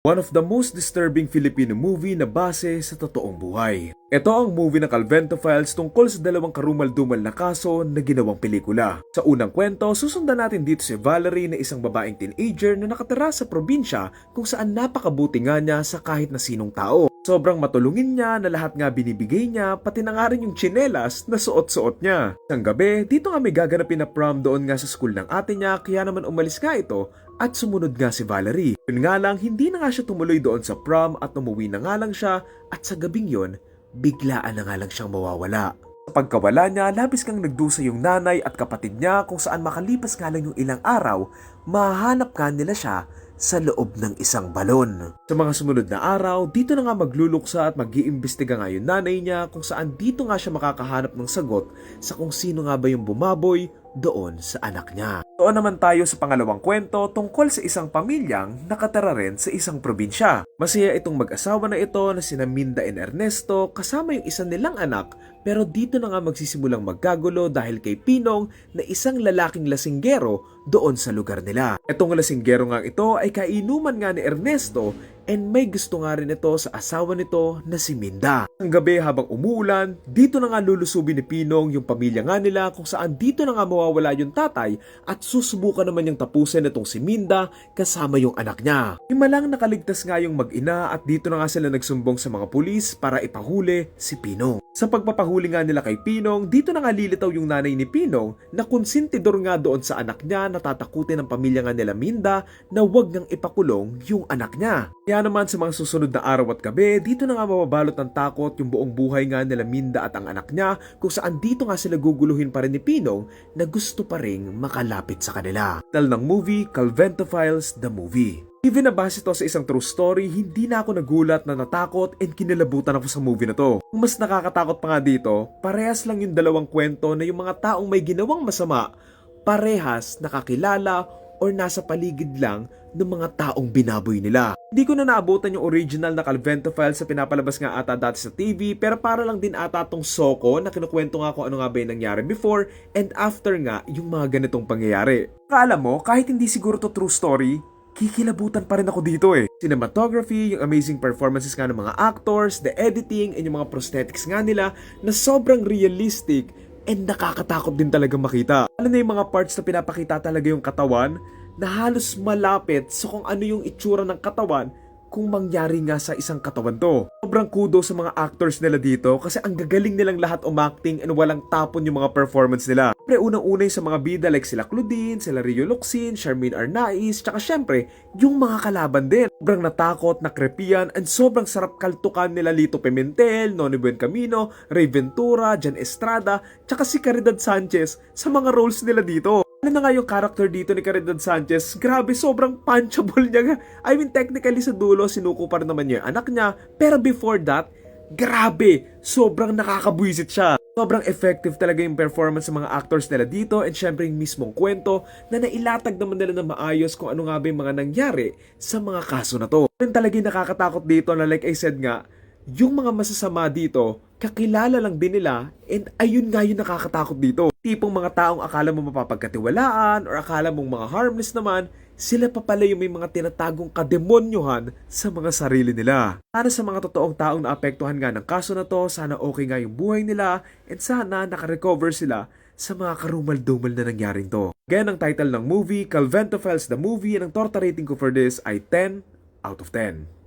One of the most disturbing Filipino movie na base sa totoong buhay. Ito ang movie ng Calvento Files tungkol sa dalawang karumal-dumal na kaso na ginawang pelikula. Sa unang kwento, susundan natin dito si Valerie na isang babaeng teenager na nakatira sa probinsya kung saan napakabuti nga niya sa kahit na sinong tao. Sobrang matulungin niya na lahat nga binibigay niya, pati na nga rin yung tsinelas na suot-suot niya. Isang gabi, dito nga may gaganapin na prom doon nga sa school ng ate niya, kaya naman umalis nga ito at sumunod nga si Valerie. Yun nga lang, hindi na nga siya tumuloy doon sa prom at umuwi na nga lang siya at sa gabing yon, biglaan na nga lang siyang mawawala. Sa pagkawala niya, labis kang nagdusa yung nanay at kapatid niya kung saan makalipas nga lang yung ilang araw, mahanap nga nila siya sa loob ng isang balon. Sa mga sumunod na araw, dito na nga magluluksa at mag-iimbestiga nga yung nanay niya kung saan dito nga siya makakahanap ng sagot sa kung sino nga ba yung bumaboy doon sa anak niya. Doon naman tayo sa pangalawang kwento tungkol sa isang pamilyang nakatara rin sa isang probinsya. Masaya itong mag-asawa na ito na sina Minda and Ernesto kasama yung isa nilang anak pero dito na nga magsisimulang magkagulo dahil kay Pinong na isang lalaking lasinggero doon sa lugar nila. Itong lasinggero nga ito ay kainuman nga ni Ernesto and may gusto nga rin ito sa asawa nito na si Minda. Ang gabi habang umuulan, dito na nga lulusubin ni Pinong yung pamilya nga nila kung saan dito na nga mawawala yung tatay at susubukan naman yung tapusin itong si Minda kasama yung anak niya. Himalang nakaligtas nga yung mag-ina at dito na nga sila nagsumbong sa mga pulis para ipahuli si Pinong. Sa pagpapahuli nga nila kay Pinong, dito na nga lilitaw yung nanay ni Pinong na konsentidor nga doon sa anak niya na tatakutin ng pamilya nga nila Minda na wag nang ipakulong yung anak niya. Kaya naman sa mga susunod na araw at gabi, dito na nga mababalot ng takot yung buong buhay nga nila Minda at ang anak niya kung saan dito nga sila guguluhin pa rin ni Pinong na gusto pa ring makalapit sa kanila. Dal ng movie, Calvento Files, The Movie. Even na base to sa isang true story, hindi na ako nagulat na natakot and kinalabutan ako sa movie na to. Ang mas nakakatakot pa nga dito, parehas lang yung dalawang kwento na yung mga taong may ginawang masama, parehas nakakilala or nasa paligid lang ng mga taong binaboy nila. Hindi ko na naabutan yung original na Calvento file sa pinapalabas nga ata dati sa TV pero para lang din ata tong Soko na kinukwento nga kung ano nga ba yung nangyari before and after nga yung mga ganitong pangyayari. Kala mo, kahit hindi siguro to true story, kikilabutan pa rin ako dito eh. Cinematography, yung amazing performances nga ng mga actors, the editing, and yung mga prosthetics nga nila na sobrang realistic and nakakatakot din talaga makita. Ano na yung mga parts na pinapakita talaga yung katawan na halos malapit sa kung ano yung itsura ng katawan kung mangyari nga sa isang katawan to. Sobrang kudo sa mga actors nila dito kasi ang gagaling nilang lahat umacting and walang tapon yung mga performance nila. Siyempre, unang-una yung sa mga bida like sila Claudine, sila Rio Luxin, Charmaine Arnaiz, tsaka syempre, yung mga kalaban din. Sobrang natakot, nakrepian, and sobrang sarap kaltukan nila Lito Pimentel, Noni Buen Camino, Ray Ventura, Jan Estrada, tsaka si Caridad Sanchez sa mga roles nila dito. Ano na nga yung character dito ni Caridad Sanchez? Grabe, sobrang punchable niya. I mean, technically sa dulo, sinuko pa naman niya anak niya. Pero before that, grabe, sobrang nakakabwisit siya. Sobrang effective talaga yung performance ng mga actors nila dito and syempre yung mismong kwento na nailatag naman nila na maayos kung ano nga ba yung mga nangyari sa mga kaso na to. Rin talaga yung nakakatakot dito na like I said nga, yung mga masasama dito, kakilala lang din nila and ayun nga yung nakakatakot dito. Tipong mga taong akala mo mapapagkatiwalaan or akala mong mga harmless naman, sila pa pala yung may mga tinatagong kademonyohan sa mga sarili nila. Para sa mga totoong taong naapektuhan nga ng kaso na to, sana okay nga yung buhay nila and sana nakarecover sila sa mga karumal-dumal na nangyaring to. Gaya ng title ng movie, Calvento Files the Movie, and ang torta rating ko for this ay 10 out of 10.